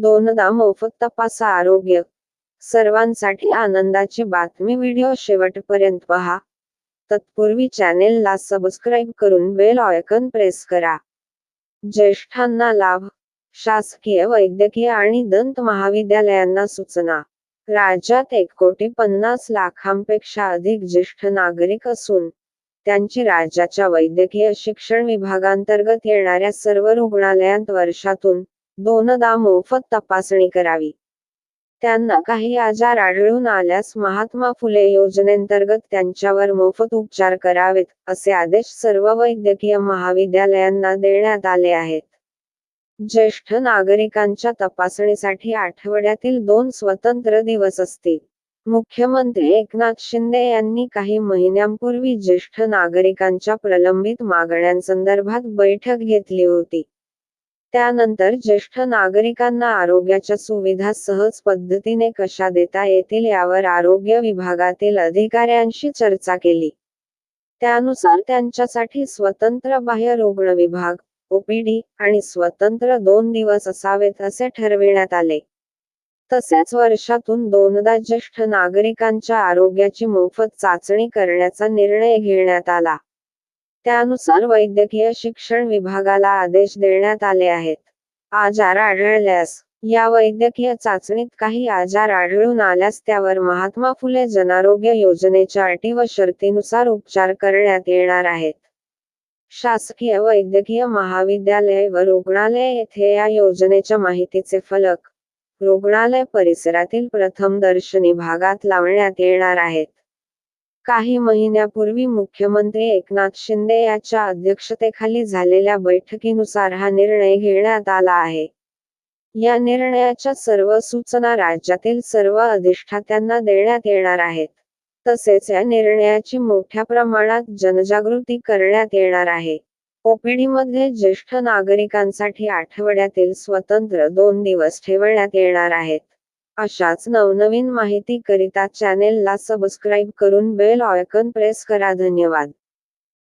दोनदा मोफत तपासा आरोग्य. सर्वांसाठी आनंदाची बातमी व्हिडिओ शेवटपर्यंत पहा. तत्पूर्वी चॅनेलला सबस्क्राईब करून बेल ऑयकन प्रेस करा. ज्येष्ठांना लाभ. शासकीय वैद्यकीय आणि दंत महाविद्यालयांना सूचना. राज्यात एक कोटी पन्नास लाखांपेक्षा अधिक ज्येष्ठ नागरिक असून त्यांची राज्याच्या वैद्यकीय शिक्षण विभागांतर्गत येणाऱ्या सर्व रुग्णालयांत वर्षातून दोनदा मोफत तपासणी करावी. त्यांना काही आजार आढळून आल्यास महात्मा फुले योजनेंतर्गत त्यांच्यावर मोफत उपचार करावेत असे आदेश सर्व वैद्यकीय महाविद्यालयांना देण्यात आले आहेत. ज्येष्ठ नागरिकांच्या तपासणीसाठी आठवड्यातील दोन स्वतंत्र दिवस असतील. मुख्यमंत्री एकनाथ शिंदे यांनी काही महिन्यांपूर्वी ज्येष्ठ नागरिकांच्या प्रलंबित मागण्यांसंदर्भात बैठक घेतली होती. त्यानंतर ज्येष्ठ नागरिकांना आरोग्याच्या सुविधा सहज पद्धतीने कशा देता येतील यावर आरोग्य विभागातील अधिकाऱ्यांशी चर्चा केली. त्यानुसार त्यांच्यासाठी स्वतंत्र बाह्य रुग्ण विभाग ओपीडी आणि स्वतंत्र दोन दिवस असावेत असे ठरविण्यात आले. तसेच वर्षातून दोनदा ज्येष्ठ नागरिकांच्या आरोग्याची मोफत चाचणी करण्याचा निर्णय घेण्यात आला. त्यानुसार वैद्यकीय शिक्षण विभागाला आदेश देण्यात आले आहेत. आजार आढळल्यास या वैद्यकीय चाचणीत काही आजार आढळून आल्यास त्यावर महात्मा फुले जनारोग्य योजनेच्या अटी व शर्तीनुसार उपचार करण्यात येणार आहेत. शासकीय वैद्यकीय महाविद्यालय व रुग्णालय येथे या योजनेच्या माहितीचे फलक रुग्णालय परिसरातील प्रथम दर्शनी भागात लावण्यात येणार आहेत. काही महिन्यापूर्वी मुख्यमंत्री एकनाथ शिंदे यांच्या अध्यक्षतेखाली झालेल्या बैठकीनुसार हा निर्णय घेण्यात आला आहे. या निर्णयाच्या सर्व सूचना राज्यातील सर्व अधिष्ठात्यांना देण्यात येणार आहेत. तसेच या निर्णयाची मोठ्या प्रमाणात जनजागृती करण्यात येणार आहे. ओपीडी मध्ये ज्येष्ठ नागरिकांसाठी आठवड्यातील स्वतंत्र दोन दिवस ठेवण्यात येणार आहेत. अशाच नवनवीन माहिती करिता चॅनेलला सबस्क्राईब करून बेल ऑयकन प्रेस करा. धन्यवाद.